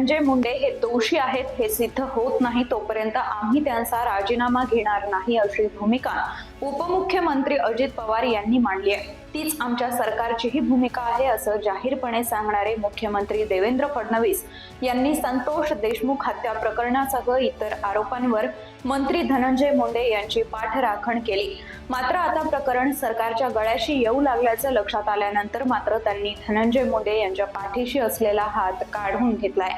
धनंजय मुंडे हे दोषी आहेत हे सिद्ध होत नाही तोपर्यंत आम्ही त्यांचा राजीनामा घेणार नाही अशी भूमिका उपमुख्यमंत्री अजित पवार यांनी मांडली आहे. तीच आमच्या सरकारचीही भूमिका आहे असं जाहीरपणे सांगणारे मुख्यमंत्री देवेंद्र फडणवीस यांनी संतोष देशमुख हत्या प्रकरणासह इतर आरोपांवर मंत्री धनंजय मुंडे यांची पाठराखण केली. मात्र आता प्रकरण सरकारच्या गळ्याशी येऊ लागल्याचं लक्षात आल्यानंतर मात्र त्यांनी धनंजय मुंडे यांच्या पाठीशी असलेला हात काढून घेतलाय.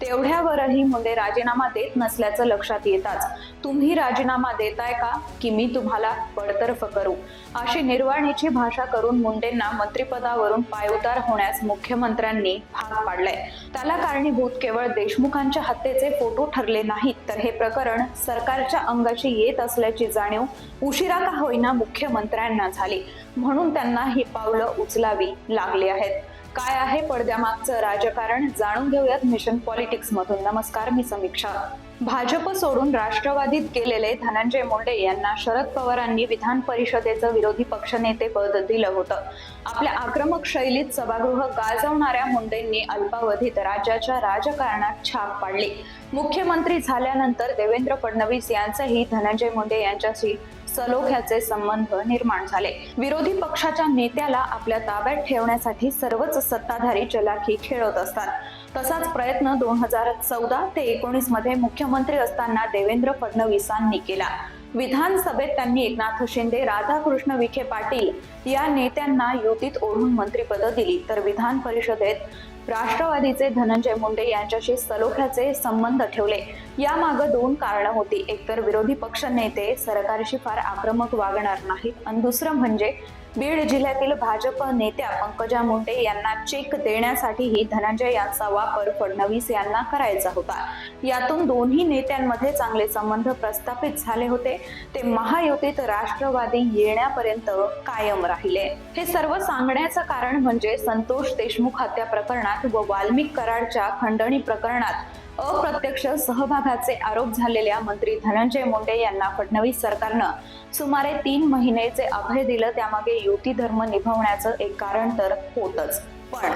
तेवढ्यावरही मुंडे राजीनामा देत नसल्याचं लक्षात येताच तुम्ही राजीनामा देताय का? की मी तुम्हाला बडतर्फ करू? अशी निर्वाणीची भाषा करून मुंडेंना मंत्रिपदावरून पायउतार होण्यास मुख्यमंत्र्यांनी भाग पाडलाय. त्याला कारणीभूत केवळ देशमुखांच्या हत्येचे फोटो ठरले नाहीत तर हे प्रकरण सरकारच्या अंगाशी येत असल्याची जाणीव उशिरा का होईना मुख्यमंत्र्यांना झाली. म्हणून त्यांना ही पावलं उचलावी लागली आहेत. काय आहे पडद्यामागचं राजकारण जाणून घेऊयात मिशन पॉलिटिक्स मधून. नमस्कार मी समीक्षा. भाजप सोडून राष्ट्रवादीत गेलेले धनंजय मुंडे यांना शरद पवारांनी विधान परिषदेचं विरोधी पक्षनेते पद दिलं होतं. आपल्या आक्रमक शैलीत सभागृह गाजवणाऱ्या मुंडेंनी अल्पावधीत राज्याच्या राजकारणात छाप पाडली. मुख्यमंत्री झाल्यानंतर देवेंद्र फडणवीस यांचंही धनंजय मुंडे यांच्याशी सलोख्याचे संबंध निर्माण झाले. विरोधी पक्षाच्या नेत्याला आपल्या ताब्यात ठेवण्यासाठी सर्वच सत्ताधारी चलाखी खेळत असतात. तसाच प्रयत्न दोन हजार चौदा ते एकोणीसमध्ये मुख्यमंत्री असताना देवेंद्र फडणवीसांनी केला. विधानसभेत त्यांनी एकनाथ शिंदे राधाकृष्ण विखे पाटील या नेत्यांना युतीत ओढून मंत्रिपद दिली. तर विधान परिषदेत राष्ट्रवादीचे धनंजय मुंडे यांच्याशी सलोख्याचे संबंध ठेवले. यामागं दोन कारणं होती. एकतर विरोधी पक्ष नेते सरकारशी फार आक्रमक वागणार नाहीत. आणि दुसरं म्हणजे बीड जिल्ह्यातील भाजप नेत्या पंकजा मुंडे यांना चेक देण्यासाठीही धनंजय यांचा वापर फडणवीस यांना करायचा होता. यातून दोन्ही नेत्यांमध्ये चांगले संबंध प्रस्थापित झाले होते. ते महायुतीत राष्ट्रवादी येण्यापर्यंत कायम राहिले. हे सर्व सांगण्याचं कारण म्हणजे संतोष देशमुख हत्या प्रकरणात व वाल्मिक कराडच्या खंडणी प्रकरणात अप्रत्यक्ष सहभागाचे आरोप झालेल्या मंत्री धनंजय मुंडे यांना फडणवीस सरकारनं सुमारे तीन महिनेचे अभय दिलं त्यामागे युती धर्म निभवण्याचं एक कारण तर होतच. पण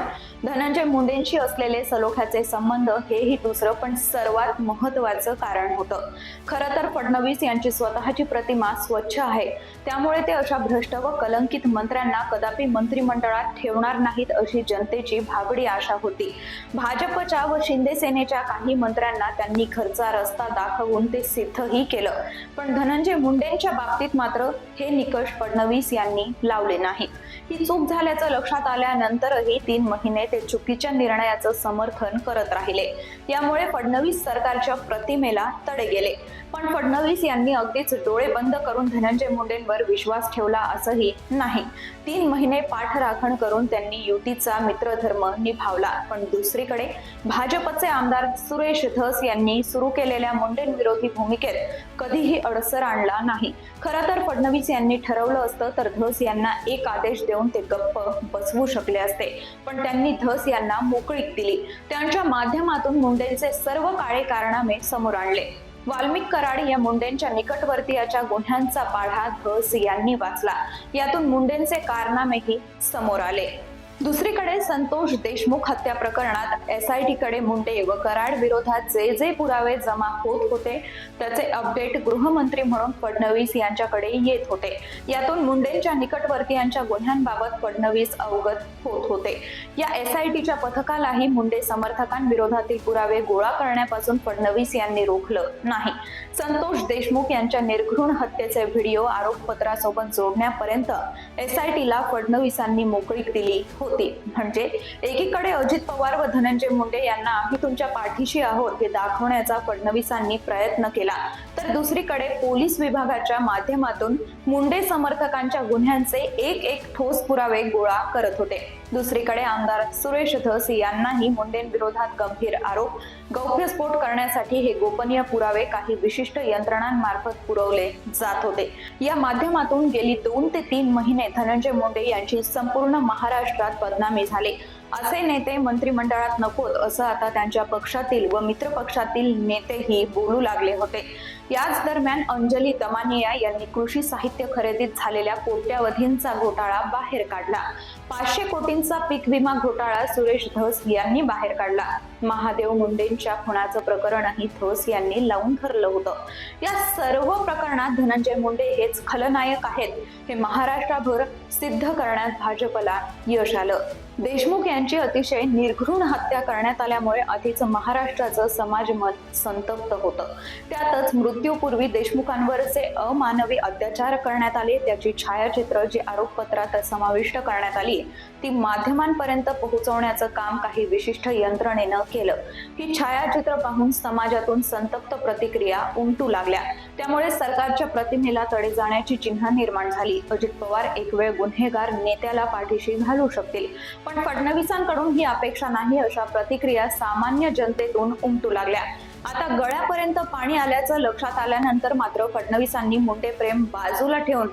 धनंजय मुंडेंशी असलेले सलोख्याचे संबंध हेही दुसरं पण सर्वात महत्वाचं कारण होतं. खरं तर फडणवीस यांची स्वतःची प्रतिमा स्वच्छ आहे. त्यामुळे ते अशा भ्रष्ट व कलंकित मंत्र्यांना कदापि मंत्रिमंडळात ठेवणार नाहीत अशी जनतेची भाबडी आशा होती. भाजपच्या व शिंदे सेनेच्या काही मंत्र्यांना त्यांनी खर्चा रस्ता दाखवून ते सिद्धही केलं. पण धनंजय मुंडेंच्या बाबतीत मात्र हे निकष फडणवीस यांनी लावले नाहीत. ही चूक झाल्याचं लक्षात आल्यानंतरही तीन महिने ते चुकीच्या निर्णयाचं समर्थन करत राहिले. यामुळे फडणवीस सरकारच्या प्रतिमेला तडे गेले. पण फडणवीस यांनी अगदीच डोळे बंद करून धनंजय मुंडेंवर विश्वास ठेवला असंही नाही. तीन महिने पाठराखण करून त्यांनी युतीचा मित्रधर्म निभावला. पण दुसरीकडे भाजपचे आमदार सुरेश धस यांनी सुरू केलेल्या मुंडेंविरोधी भूमिकेत कधीही अडसर आणला नाही. खरं तर फडणवीस यांनी ठरवलं असतं तर धस यांना एक आदेश देऊन ते गप्प बसवू शकले असते. पण त्यांनी धस यांना मोकळीक दिली. त्यांच्या माध्यमातून मुंडेंचे सर्व काळे कारणामे समोर आणले. वाल्मिक कराड या मुंडेंच्या निकटवर्तीयाच्या गुन्ह्यांचा पाढा धस यांनी वाचला. यातून मुंडेंचे कारनामेही समोर आले. दुसरीकडे संतोष देशमुख हत्या प्रकरणात एसआयटी कडे मुंडे व कराड विरोधात जे जे पुरावे जमा होत होते त्याचे अपडेट गृहमंत्री म्हणून फडणवीस यांच्याकडे येत होते. यातून मुंडेंच्या निकटवर्तीयांच्या गुन्ह्यांबाबत फडणवीस अवगत होत होते. या एसआयटीच्या पथकालाही मुंडे समर्थकांविरोधातील पुरावे गोळा करण्यापासून फडणवीस यांनी रोखलं नाही. संतोष देशमुख यांच्या निर्घृण हत्येचे व्हिडिओ आरोपपत्रासोबत जोडण्यापर्यंत एसआयटीला फडणवीसांनी मोकळीक दिली होती. म्हणजे एकीकडे अजित पवार व धनंजय मुंडे यांना आम्ही तुमच्या पाठीशी आहोत हे दाखवण्याचा फडणवीसांनी प्रयत्न केला. तर दुसरीकडे पोलीस विभागाच्या माध्यमातून मुंडे समर्थकांच्या गुन्ह्यांचे एक एक ठोस पुरावे गोळा करत होते. दुसरीकडे आमदार सुरेश धस यांनाही मुंडेंविरोधात गंभीर आरोप. गौप्यस्फोट करण्यासाठी हे गोपनीय पुरावे काही विशिष्ट यंत्रणांमार्फत पुरवले जात होते. या माध्यमातून गेली दोन ते तीन महिने धनंजय मुंडे यांची संपूर्ण महाराष्ट्रात बदनामी झाली. असे नेते मंत्रिमंडळात नकोत असं आता त्यांच्या पक्षातील व मित्र पक्षातील नेतेही बोलू लागले होते. याच दरम्यान अंजली दमानिया यांनी कृषी साहित्य खरेदीत झालेल्या कोट्यावधींचा घोटाळा बाहेर काढला. पाचशे कोटींचा पीक विमा घोटाळा सुरेश धस यांनी बाहेर काढला. महादेव मुंडेंच्या खुनाचं प्रकरणही धस यांनी लावून धरलं होतं. या सर्व प्रकरणात धनंजय मुंडे हेच खलनायक आहेत. हे महाराष्ट्राभर सिद्ध करण्यात भाजपला यश आलं. देशमुख यांची अतिशय निर्घृण हत्या करण्यात आल्यामुळे आधीच महाराष्ट्राचं समाज मत संतप्त होतं. त्यातच मृत्यूपूर्वी देशमुखांवरचे अमानवी अत्याचार करण्यात आले. त्याची छायाचित्र जी आरोपपत्रात समाविष्ट करण्यात आली ती माध्यमांपर्यंत पोहोचवण्याचं काम काही विशिष्ट यंत्रणेनं केलं. ही छायाचित्र पाहून समाजातून संतप्त प्रतिक्रिया उमटू लागल्या. त्यामुळे सरकारच्या प्रतिमेला तडे जाण्याची चिन्ह निर्माण झाली. अजित पवार एक वेळ गुन्हेगार नेत्याला पाठीशी घालू शकतील. पण फडणवीसांकडून ही अपेक्षा नाही अशा प्रतिक्रिया सामान्य जनतेतून उमटू लागल्या. आता गळ्यापर्यंत पाणी आल्याचं लक्षात आल्यानंतर मात्र फडणवीसांनी मोठे प्रेम बाजूला ठेवून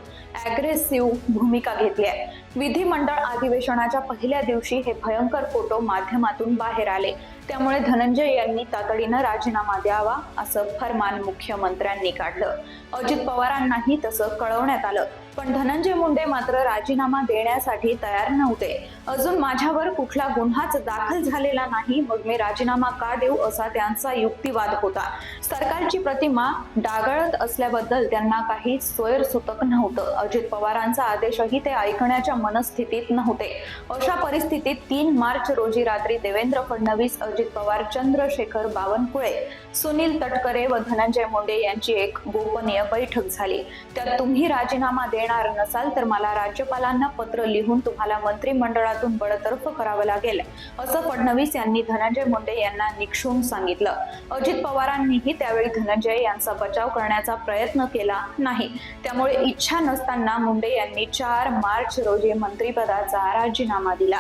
अग्रेसिव्ह भूमिका घेतली आहे. विधिमंडळ अधिवेशनाच्या पहिल्या दिवशी हे भयंकर फोटो माध्यमातून बाहेर आले. त्यामुळे धनंजय यांनी तातडीनं राजीनामा द्यावा असं फरमान मुख्यमंत्र्यांनी काढलं. अजित पवारांनाही तसं कळवण्यात आलं. पण धनंजय मुंडे मात्र राजीनामा देण्यासाठी तयार नव्हते. अजून माझ्यावर कुठला गुन्हाच दाखल झालेला नाही मग मी राजीनामा का देऊ असा त्यांचा युक्तिवाद होता. सरकारची प्रतिमा डागळत असल्याबद्दल त्यांना काही सोयरसुतक नव्हतं. अजित पवारांचा आदेशही ते ऐकण्याच्या मनस्थितीत नव्हते. अशा परिस्थितीत तीन मार्च रोजी रात्री देवेंद्र फडणवीस अजित पवार चंद्रशेखर बावनकुळे सुनील तटकरे व धनंजय मुंडे यांची एक गोपनीय बैठक झाली. त्यात तुम्ही राजीनामा देणार नसाल तर मला राज्यपालांना पत्र लिहून तुम्हाला मंत्रिमंडळातून बडतर्फ करावं लागेल असं फडणवीस यांनी धनंजय मुंडे यांना निक्षून सांगितलं. अजित पवारांनीही त्यावेळी धनंजय यांचा बचाव करण्याचा प्रयत्न केला नाही. त्यामुळे इच्छा नसताना मुंडे यांनी चार मार्च रोजी मंत्रिपदाचा राजीनामा दिला.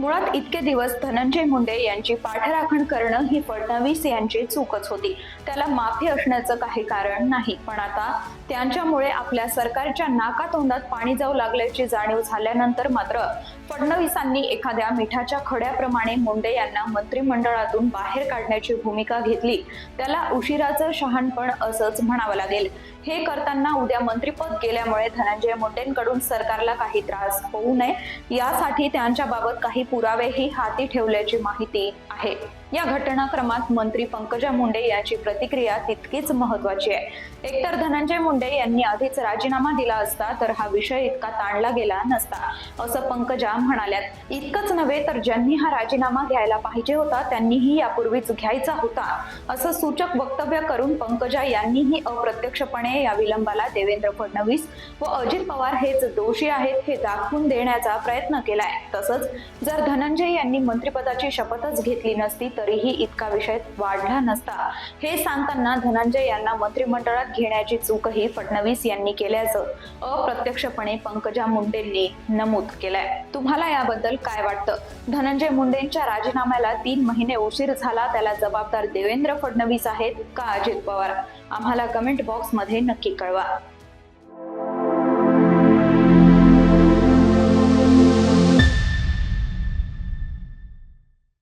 मुळात इतके दिवस धनंजय मुंडे यांची पाठराखण करणं ही फडणवीस यांची चूकच होती. त्याला माफी असण्याचं काही कारण नाही. पण आता त्यांच्यामुळे आपल्या सरकारच्या नाकातोंडात पाणी जाऊ लागल्याची जाणीव झाल्यानंतर मात्र फडणवीसांनी एखाद्या मिठाच्या खड्याप्रमाणे मुंडे यांना मंत्रिमंडळातून बाहेर काढण्याची भूमिका घेतली. त्याला उशिराचं शहाणपण असंच म्हणावं लागेल. हे करताना उद्या मंत्रिपद गेल्यामुळे धनंजय मुंडेंकडून सरकारला काही त्रास होऊ नये. यासाठी त्यांच्याबाबत काही पुरावेही हाती ठेवल्याची माहिती आहे. या घटनाक्रमात मंत्री पंकजा मुंडे यांची प्रतिक्रिया तितकीच महत्वाची आहे. एकतर धनंजय मुंडे यांनी आधीच राजीनामा दिला असता तर हा विषय इतका ताणला गेला नसता असं पंकजा म्हणाल्यात. इतकंच नव्हे तर ज्यांनी हा राजीनामा घ्यायला पाहिजे होता त्यांनीही यापूर्वीच घ्यायचा होता असं सूचक वक्तव्य करून पंकजा यांनीही अप्रत्यक्षपणे या विलंबाला देवेंद्र फडणवीस व अजित पवार हेच दोषी आहेत हे दाखवून देण्याचा प्रयत्न केलाय. तसंच जर धनंजय यांनी मंत्रिपदाची शपथच घेतली नसती तरीही इतका विषय वाढला नसता. हे सांगताना धनंजय यांना मंत्रिमंडळात घेण्याची चूकही फडणवीस यांनी केल्याचं अप्रत्यक्षपणे पंकजा मुंडेंनी नमूद केलंय. तुम्हाला याबद्दल काय वाटतं? धनंजय मुंडेंच्या राजीनाम्याला तीन महिने उशीर झाला त्याला जबाबदार देवेंद्र फडणवीस आहेत का अजित पवार? आम्हाला कमेंट बॉक्समध्ये नक्की कळवा.